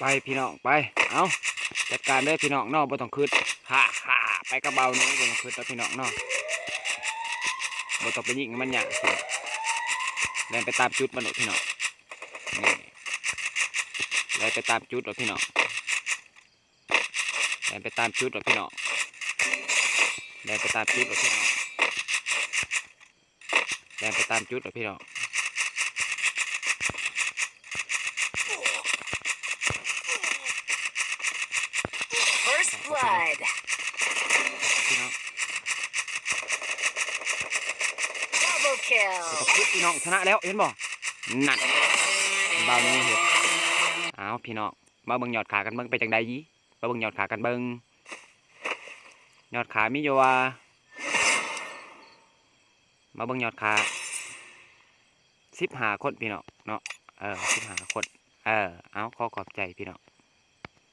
ไปพี่น้องไป เอาจัดการเลยพี่น้องนอกบ่ต้องคืดฮ่าฮ่าไปกระเบานี้บ่ต้องคืดแล้วพี่น้องนอกบ่ต้องไปยิงมันหยาพี่น้องแล่นไปตามจุดมันโดดพี่น้องนี่แล่นไปตามจุดโดดพี่น้องแล่นไปตามจุดโดดพี่น้องแล่นไปตามจุดโดดพี่น้องแล่นไปตามจุดโดดพี่น้อง blood. พี่น้อง Double kill. ตบพี่น้องชนะแล้วเห็นบ่นั่นเบานี้เห็ดเอาพี่น้องมาเบิ่งยอดขากันเบิ่งไปจังใดยีมาเบิ่งยอดขากันเบิ่งยอดขามีอยู่ว่ามาเบิ่งยอดขาสิบหาคนพี่น้องเนาะเออสิบหาคนเออเอาขอขอบใจพี่น้อง